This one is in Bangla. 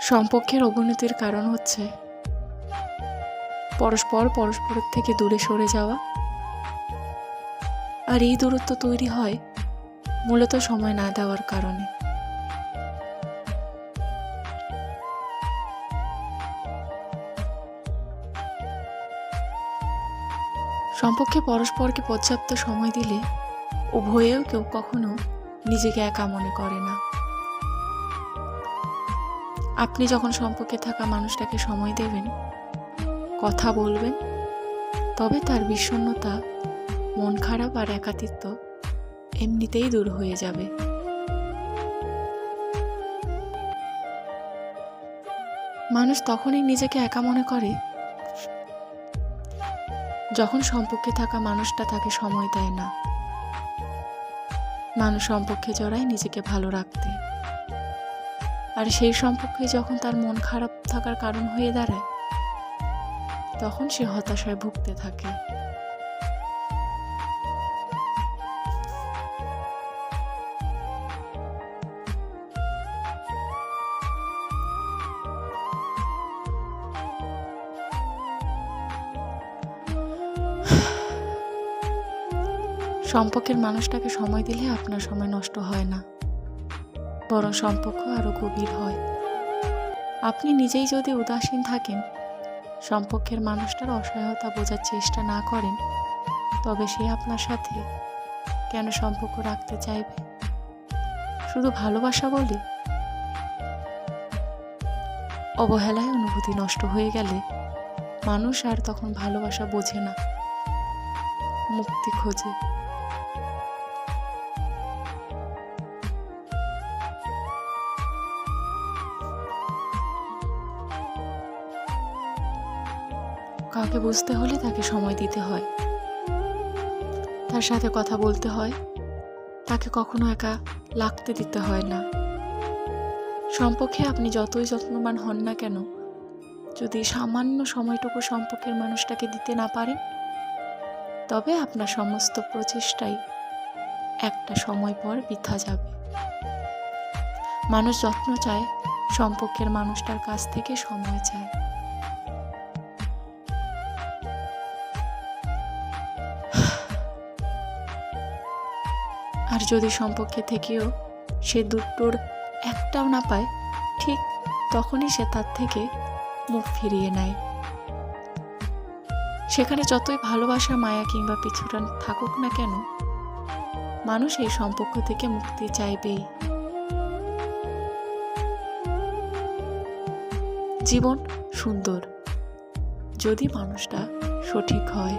সম্পর্কের অবনতির কারণ হচ্ছে পরস্পর পরস্পরের থেকে দূরে সরে যাওয়া। আর এই দূরত্ব তৈরি হয় মূলত সময় না দেওয়ার কারণে। সম্পর্কে পরস্পরকে পর্যাপ্ত সময় দিলে উভয়েও কেউ কখনো নিজেকে একা মনে করে না। আপনি যখন সম্পর্কে থাকা মানুষটাকে সময় দেবেন, কথা বলবেন, তবে তার বিষণ্ণতা, মন খারাপ আর একাতিত্ব এমনিতেই দূর হয়ে যাবে। মানুষ তখনই নিজেকে একা মনে করে যখন সম্পর্কে থাকা মানুষটা তাকে সময় দেয় না। মানুষ সম্পর্কে জড়ায় নিজেকে ভালো রাখতে। আর সেই সম্পর্কে যখন তার মন খারাপ থাকার কারণ হয়ে দাঁড়ায়, তখন সে হতাশায় ভুগতে থাকে। সম্পর্কের মানুষটাকে সময় দিলে আপনার সময় নষ্ট হয় না। বরং সম্পর্ক আরও গভীর হয়। আপনি নিজেই যদি উদাসীন থাকেন, সম্পর্কের মানুষটার অসহায়তা বোঝার চেষ্টা না করেন, তবে সে আপনার সাথে কেন সম্পর্ক রাখতে চাইবে? শুধু ভালোবাসা বলে? অবহেলায় অনুভূতি নষ্ট হয়ে গেলে মানুষ আর তখন ভালোবাসা বোঝে না। মুক্তি খোঁজে। কাউকে বুঝতে হলে তাকে সময় দিতে হয়। তার সাথে কথা বলতে হয়। তাকে কখনো একা লাগতে দিতে হয় না। সম্পর্কে আপনি যতই যত্নবান হন না কেন, যদি সামান্য সময়টুকু সম্পর্কের মানুষটাকে দিতে না পারেন, তবে আপনার সমস্ত প্রচেষ্টাই একটা সময় পর বৃথা যাবে। মানুষ যত্ন চায় সম্পর্কের মানুষটার কাছ থেকে সময় চায়। আর যদি সম্পর্কে থেকেও সে দুটোর একটাও না পায়, ঠিক তখনই সে তার থেকে মুখ ফিরিয়ে নেয়। সেখানে যতই ভালোবাসা, মায়া কিংবা পিছুটান থাকুক না কেন, মানুষ এই সম্পর্ক থেকে মুক্তি চাইবেই। জীবন সুন্দর, যদি মানুষটা সঠিক হয়।